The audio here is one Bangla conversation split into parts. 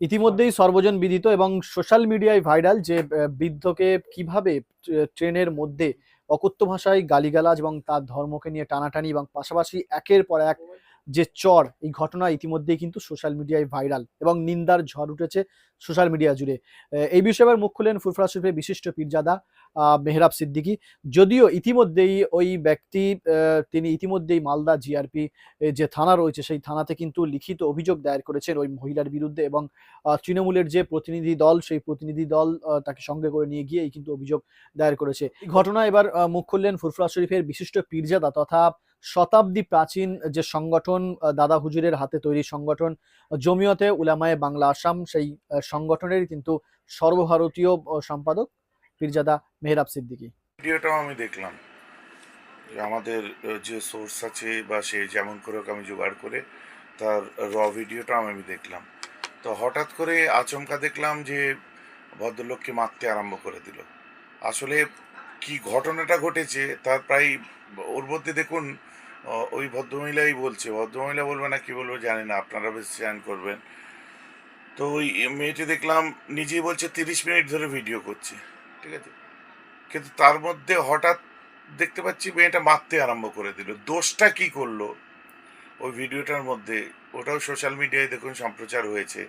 ইতিমধ্যেই সর্বজন বিদিত এবং সোশ্যাল মিডিয়ায় ভাইরাল যে বৃদ্ধকে কীভাবে ট্রেনের মধ্যে অকথ্য ভাষায় গালিগালাজ এবং তার ধর্মকে নিয়ে টানাটানি এবং পাশাপাশি একের পর এক যে চর, এই ঘটনা ইতিমধ্যেই কিন্তু সোশ্যাল মিডিয়ায় ভাইরাল এবং নিন্দার ঝড় উঠেছে সোশ্যাল মিডিয়া জুড়ে। এই বিষয়ে এবার মুখ খুললেন ফুরফুরা শরীফের বিশিষ্ট পীরজাদা মেহরাব সিদ্দিকী। যদিও ইতিমধ্যেই ওই ব্যক্তি তিনি ইতিমধ্যেই মালদা জিআরপি যে থানা রয়েছে, সেই থানাতে কিন্তু লিখিত অভিযোগ দায়ের করেছেন ওই মহিলার বিরুদ্ধে এবং তৃণমূলের যে প্রতিনিধি দল, সেই প্রতিনিধি দল তাকে সঙ্গে করে নিয়ে গিয়ে কিন্তু অভিযোগ দায়ের করেছে। এই ঘটনা এবার মুখ খুললেন ফুরফুরা শরীফের বিশিষ্ট পীরজাদা তথা শতাব্দী প্রাচীন যে সংগঠন দাদা হুজুরের হাতে তৈরি সংগঠন, জমিয়তে উলামায়ে বাংলা আসাম, সেই সংগঠনের কিন্তু সর্বভারতীয় সম্পাদক পীরজাদা মেহরাব সিদ্দিকী। ভিডিওটাও আমি দেখলাম আমাদের যে সোর্স আছে বা সে যেমন করে আমি জোগাড় করে তার র ভিডিওটাও আমি দেখলাম। তো হঠাৎ করে আচমকা দেখলাম যে ভদ্রলোককে মারতে আরম্ভ করে দিল। আসলে কি ঘটনাটা ঘটেছে তার প্রায়, ওর মধ্যে দেখুন ওই ভদ্রমহিলাই বলছে, ভদ্রমহিলা বলবে না, কি বলব জানি না, আপনারা বেশ শেয়ার করবেন। তো ওই মেয়েটি দেখলাম নিজেই বলছে, তিরিশ মিনিট ধরে ভিডিও করছে, ঠিক আছে? কিন্তু তার মধ্যে হঠাৎ দেখতে পাচ্ছি মেয়েটা মারতে আরম্ভ করে দিল। দোষটা কি করল? ওই ভিডিওটার মধ্যে, ওটাও সোশ্যাল মিডিয়ায় দেখুন সম্প্রচার হয়েছে,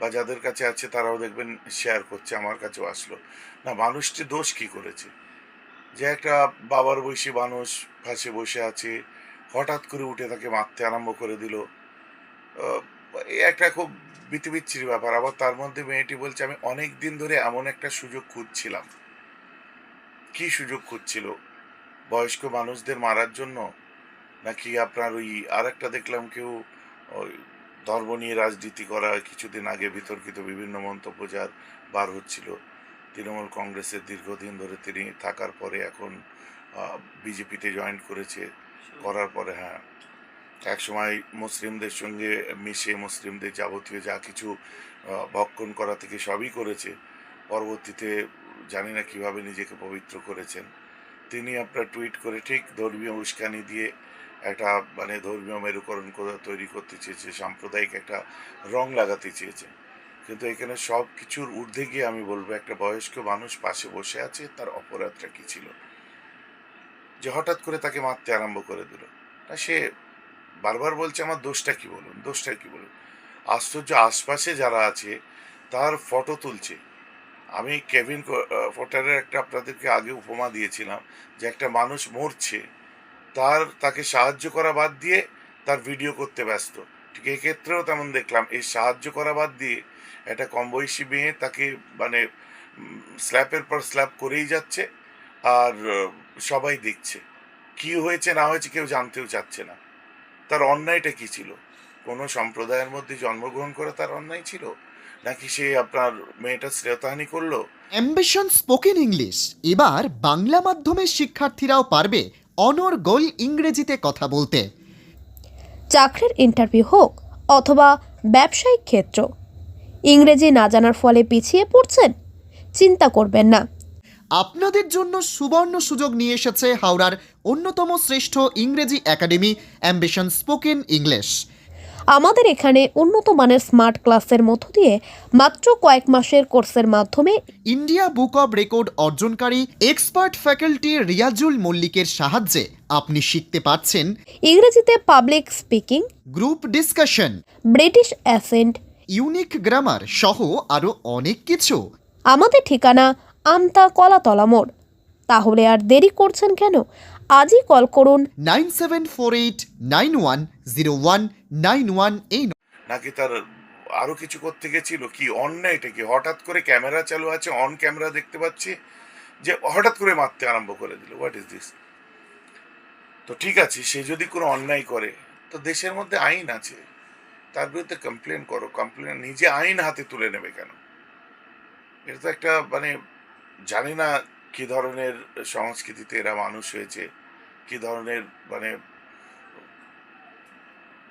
বা যাদের কাছে আছে তারাও দেখবেন শেয়ার করছে, আমার কাছেও আসলো। না, মানুষটি দোষ কি করেছে? যে একটা বাবার বয়সী মানুষ, পাশে বসে আছে হঠাৎ করে উঠে তাকে মারতে আরম্ভ করে দিল। একটা খুব বিতিবিচ্ছিরি ব্যাপার। আবার তার মধ্যে মেয়েটি বলছে, আমি অনেক দিন ধরে এমন একটা সুযোগ খুঁজছিলাম। কি সুযোগ খুঁজছিল? বয়স্ক মানুষদের মারার জন্য? নাকি আপনার ওই আর একটা দেখলাম কেউ ধর্ম নিয়ে রাজনীতি করা কিছুদিন আগে বিতর্কিত বিভিন্ন মন্তব্য যার বার হচ্ছিল। তৃণমূল কংগ্রেসের দীর্ঘদিন ধরে তিনি থাকার পরে এখন বিজেপিতে জয়েন করেছে। করার পরে হ্যাঁ। একসময় মুসলিমদের সঙ্গে মিশে মুসলিমদের যাবতীয় যা কিছু ভক্ষণ করা থেকে সবই করেছে। পরবর্তীতে জানি না কীভাবে নিজেকে পবিত্র করেছেন। তিনি আপনার টুইট করে ঠিক ধর্মীয় উস্কানি দিয়ে একটা মানে ধর্মীয় মেরুকরণ করে তৈরি করতে চেয়েছে, সাম্প্রদায়িক একটা রং লাগাতে চেয়েছে। কিন্তু এখানে সব কিছুর ঊর্ধ্বে গিয়ে আমি বলব, একটা বয়স্ক মানুষ পাশে বসে আছে, তার অপরাধটা কি ছিল? যে হঠাৎ করে তাকে মারতে আরম্ভ করে দিল। তা সে বারবার বলছে, আমার দোষটা কি বলুন? দোষটা কি বলুন? আশ্চর্য আশপাশে যারা আছে, তার ফটো তুলছে। আমি কেভিন পোর্টারের একটা আপনাদেরকে আগে উপমা দিয়েছিলাম যে একটা মানুষ মরছে, তার, তাকে সাহায্য করা বাদ দিয়ে তার ভিডিও করতে ব্যস্ত। ঠিক এই ক্ষেত্রেও তেমন দেখলাম, এই সাহায্য করা বাদ দিয়ে একটা কম বয়সী মেয়ে তাকে মানে স্ল্যাপের পর স্ল্যাপ করেই যাচ্ছে। আর সবাই দেখছে। কি হয়েছে না হয়েছে কেউ জানতেও চাচ্ছে না। তার অন্যায়টা কি ছিল? কোনো সম্প্রদায়ের মধ্যে জন্মগ্রহণ করে তার অন্যায় ছিল? নাকি সে আপনার মেয়েটা শ্রেয়তাহানি করল? অ্যাম্বিশন স্পোকেন ইংলিশ এবার বাংলা মাধ্যমের শিক্ষার্থীরাও পারবে অনর্গল ইংরেজিতে কথা বলতে। চাকরির ইন্টারভিউ হোক অথবা ব্যবসায়িক ক্ষেত্র। ইংরেজি না জানার ফলে পিছিয়ে পড়ছেন? চিন্তা করবেন না। আপনাদের জন্য সুবর্ণ সুযোগ নিয়ে এসেছে হাওড়ার অন্যতম শ্রেষ্ঠ ইংরেজি একাডেমি অ্যাম্বিশন স্পোকেন ইংলিশ আমাদের এখানে উন্নত মানের স্মার্ট ক্লাসের মধ্য দিয়ে মাত্র কয়েক মাসের কোর্সের মাধ্যমে ইন্ডিয়া বুক অব রেকর্ড অর্জনকারী এক্সপার্ট ফ্যাকাল্টি রিয়াজুল মল্লিকের সাহায্যে আপনি শিখতে পারছেন ইংরেজিতে public speaking group discussion British accent unique grammar সহ আরও অনেক কিছু। আমাদের ঠিকানা আমতা কলাতলা মোড়। তাহলে আর দেরি করছেন কেন? আজই কল করুন। Nine seven four eight nine one zero one nine one এই নাকি তার আরও কিছু করতে গেছিল? কি অন্যায়টা কি? হঠাৎ করে ক্যামেরা চালু আছে অন ক্যামেরা দেখতে পাচ্ছি যে হঠাৎ করে মারতে আরম্ভ করে দিল। হোয়াট ইজ দিস তো ঠিক আছে সে যদি কোনো অন্যায় করে তো দেশের মধ্যে আইন আছে। তার বিরুদ্ধে কমপ্লেন করো। কমপ্লেন নিজে আইন হাতে তুলে নেবে কেন? এটা তো একটা মানে জানি না কি ধরনের সংস্কৃতিতে এরা মানুষ হয়েছে কি ধরনের মানে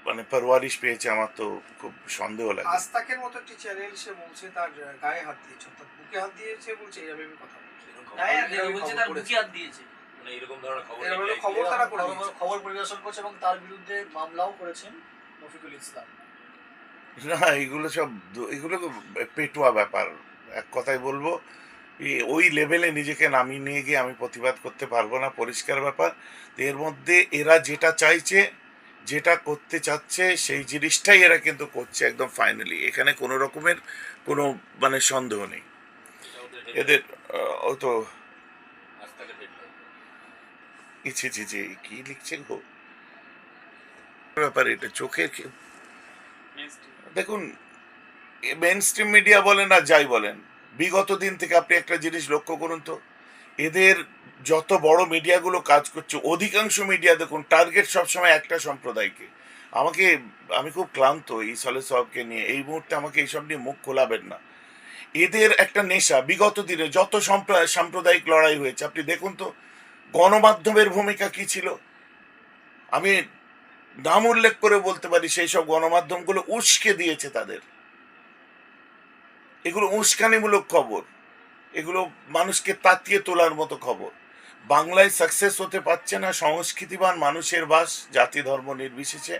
মানে পরওয়ারিশ পেয়েছে আমার তো খুব সন্দেহ লাগে। আস্তাকের মতো একটি চ্যানেল সে বলছে তার গায়ে হাত দিয়েছে অর্থাৎ বুকে হাত দিয়েছে বলছে এইভাবে আমি কথা বলছি। তার বুকে হাত দিয়েছে। মানে এরকম ধরনের খবর খবর তারা করে খবর- পরিবেশন করছে এবং তার বিরুদ্ধে মামলাও করেছেন রফিকুল ইসলাম। না এগুলো সব এগুলো পেটুয়া ব্যাপার। এক কথায় বলব ওই লেভেলে নিজেকে নামিয়ে নিয়ে গিয়ে আমি প্রতিবাদ করতে পারব না পরিষ্কার ব্যাপার। তো এর মধ্যে এরা যেটা চাইছে যেটা করতে চাচ্ছে সেই জিনিসটাই এরা কিন্তু করছে একদম ফাইনালি এখানে কোনো রকমের কোনো মানে সন্দেহ নেই। এদের ও তো ইচ্ছে ছি কি লিখছে গো? ব্যাপার এটা চোখের দেখুন মেন স্ট্রিম মিডিয়া বলেন আর যাই বলেন বিগত দিন থেকে আপনি একটা জিনিস লক্ষ্য করুন তো, এদের যত বড় মিডিয়াগুলো কাজ করছে, অধিকাংশ মিডিয়া দেখুন টার্গেট সবসময় একটা সম্প্রদায়কে। আমাকে, আমি খুব ক্লান্ত এই সলে সবকে নিয়ে, এই মুহূর্তে আমাকে এইসব নিয়ে মুখ খোলাবেন না। এদের একটা নেশা বিগত দিনে যত সম্প্র- সাম্প্রদায়িক লড়াই হয়েছে, আপনি দেখুন তো গণমাধ্যমের ভূমিকা কি ছিল? আমি নাম উল্লেখ করে বলতে পারি, সেই সব গণমাধ্যমগুলো উস্কে দিয়েছে তাদের। এগুলো উস্কানিমূলক খবর। এগুলো মানুষকে তাতিয়ে তোলার মতো খবর। বাংলায় সাকসেস হতে পারছে না সংস্কৃতিবান মানুষের বাস, জাতি ধর্ম নির্বিশেষে।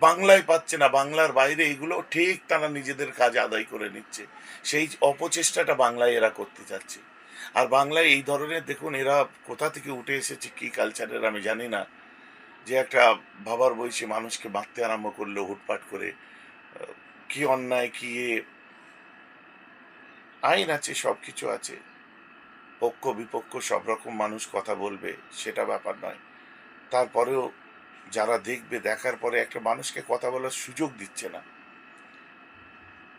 বাংলায় পাচ্ছে না, বাংলার বাইরে এগুলো ঠিক তারা নিজেদের কাজ আদায় করে নিচ্ছে। সেই অপচেষ্টাটা বাংলায় এরা করতে চাচ্ছে। আর বাংলায় এই ধরনের, দেখুন, এরা কোথা থেকে উঠে এসেছে, কী কালচারের আমি জানি না। যে একটা ভাবার বয়সী মানুষকে মারতে আরম্ভ করল হুটপাট করে কি অন্যায়, কি আইন আছে সব কিছু আছে। পক্ষ, বিপক্ষ, সব রকম মানুষ কথা বলবে, সেটা ব্যাপার নয়। তারপরেও যারা দেখবে, দেখার পরে একটা মানুষকে কথা বলার সুযোগ দিচ্ছে না।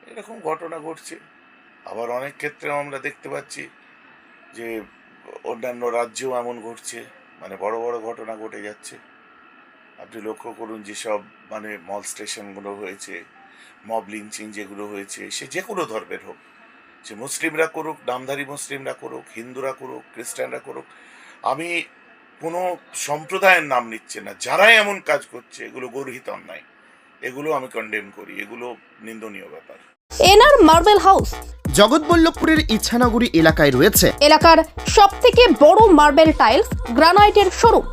এরকম ঘটনা ঘটছে। আবার অনেক ক্ষেত্রেও আমরা দেখতে পাচ্ছি যে, অন্যান্য রাজ্যেও এমন ঘটছে। মানে বড় বড় ঘটনা ঘটে যাচ্ছে। আপনি লক্ষ্য করুন যেসব মানে মল স্টেশনগুলো হয়েছে, মব লিঞ্চিং যেগুলো হয়েছে, সে যে কোনো ধর্মের হোক। সে মুসলিমরা করুক নামধারী মুসলিমরা করুক হিন্দুরা করুক খ্রিস্টানরা করুক আমি কোনো সম্প্রদায়ের নাম নিচ্ছে না। যারাই এমন কাজ করছে এগুলো গর্হিত অন্যায়। এগুলো আমি কন্ডেম করি। এগুলো নিন্দনীয় ব্যাপার। NR marble house. জগৎবল্লভপুরের ইচ্ছানগরী এলাকায় রয়েছে এলাকার সব থেকে বড় মার্বেল টাইলস গ্রানাইটের শোরুম।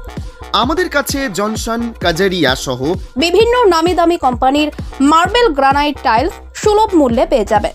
আমাদের কাছে জনসন কাজারিয়া সহ বিভিন্ন নামি দামি কোম্পানির মার্বেল গ্রানাইট টাইলস সুলভ মূল্যে পেয়ে যাবেন